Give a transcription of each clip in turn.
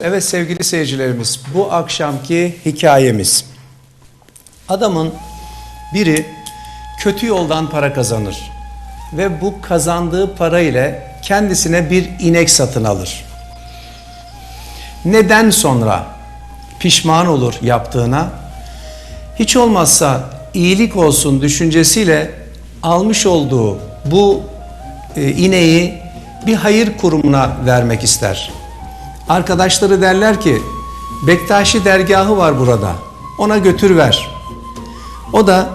Evet sevgili seyircilerimiz bu akşamki hikayemiz. Adamın biri kötü yoldan para kazanır ve bu kazandığı para ile kendisine bir inek satın alır. Neden sonra pişman olur yaptığına? Hiç olmazsa iyilik olsun düşüncesiyle almış olduğu bu e, ineği bir hayır kurumuna vermek ister. Arkadaşları derler ki Bektaşi dergahı var burada. Ona götür ver. O da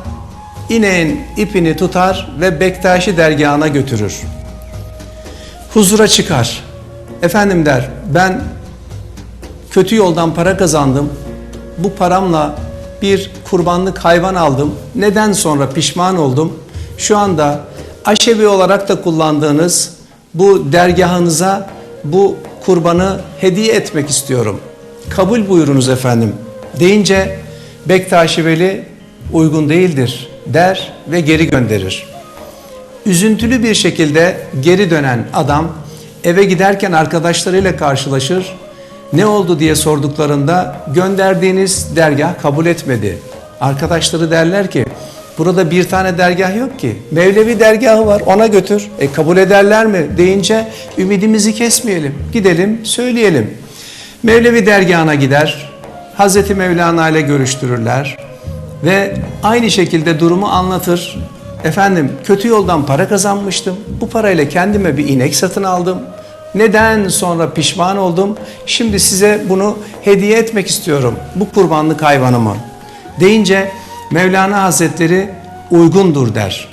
ineğin ipini tutar ve Bektaşi dergahına götürür. Huzura çıkar. Efendim der ben kötü yoldan para kazandım. Bu paramla bir kurbanlık hayvan aldım. Neden sonra pişman oldum. Şu anda aşevi olarak da kullandığınız bu dergahınıza bu kurbanı hediye etmek istiyorum. Kabul buyurunuz efendim. Deyince Bektaşi Veli uygun değildir der ve geri gönderir. Üzüntülü bir şekilde geri dönen adam eve giderken arkadaşlarıyla karşılaşır. Ne oldu diye sorduklarında gönderdiğiniz dergah kabul etmedi. Arkadaşları derler ki burada bir tane dergah yok ki. Mevlevi dergahı var ona götür. E kabul ederler mi deyince ümidimizi kesmeyelim. Gidelim söyleyelim. Mevlevi dergahına gider. Hazreti Mevlana ile görüştürürler. Ve aynı şekilde durumu anlatır. Efendim kötü yoldan para kazanmıştım. Bu parayla kendime bir inek satın aldım. Neden sonra pişman oldum? Şimdi size bunu hediye etmek istiyorum. Bu kurbanlık hayvanımı. Deyince Mevlana Hazretleri uygundur der.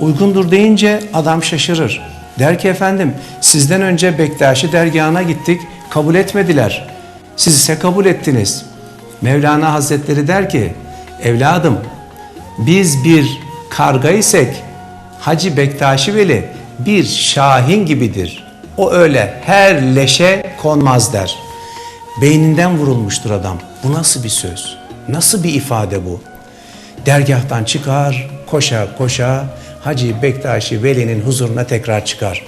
Uygundur deyince adam şaşırır. Der ki efendim sizden önce Bektaşi dergahına gittik kabul etmediler. Siz ise kabul ettiniz. Mevlana Hazretleri der ki evladım biz bir karga isek Hacı Bektaşi Veli bir şahin gibidir. O öyle her leşe konmaz der. Beyninden vurulmuştur adam. Bu nasıl bir söz? Nasıl bir ifade bu? Dergahtan çıkar, koşa koşa Hacı Bektaşi Veli'nin huzuruna tekrar çıkar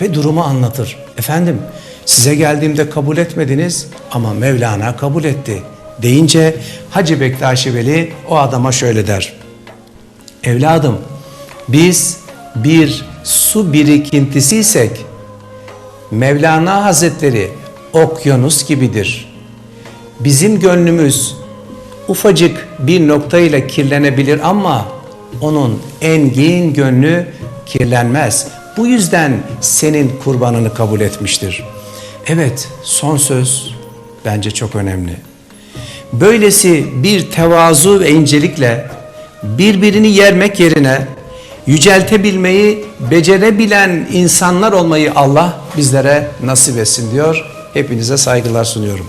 ve durumu anlatır. Efendim size geldiğimde kabul etmediniz ama Mevlana kabul etti deyince Hacı Bektaşi Veli o adama şöyle der. Evladım biz bir su birikintisiysek Mevlana Hazretleri okyanus gibidir. Bizim gönlümüz ufacık bir noktayla kirlenebilir ama onun engin gönlü kirlenmez. Bu yüzden senin kurbanını kabul etmiştir. Evet, son söz bence çok önemli. Böylesi bir tevazu ve incelikle birbirini yermek yerine yüceltebilmeyi becerebilen insanlar olmayı Allah bizlere nasip etsin diyor. Hepinize saygılar sunuyorum.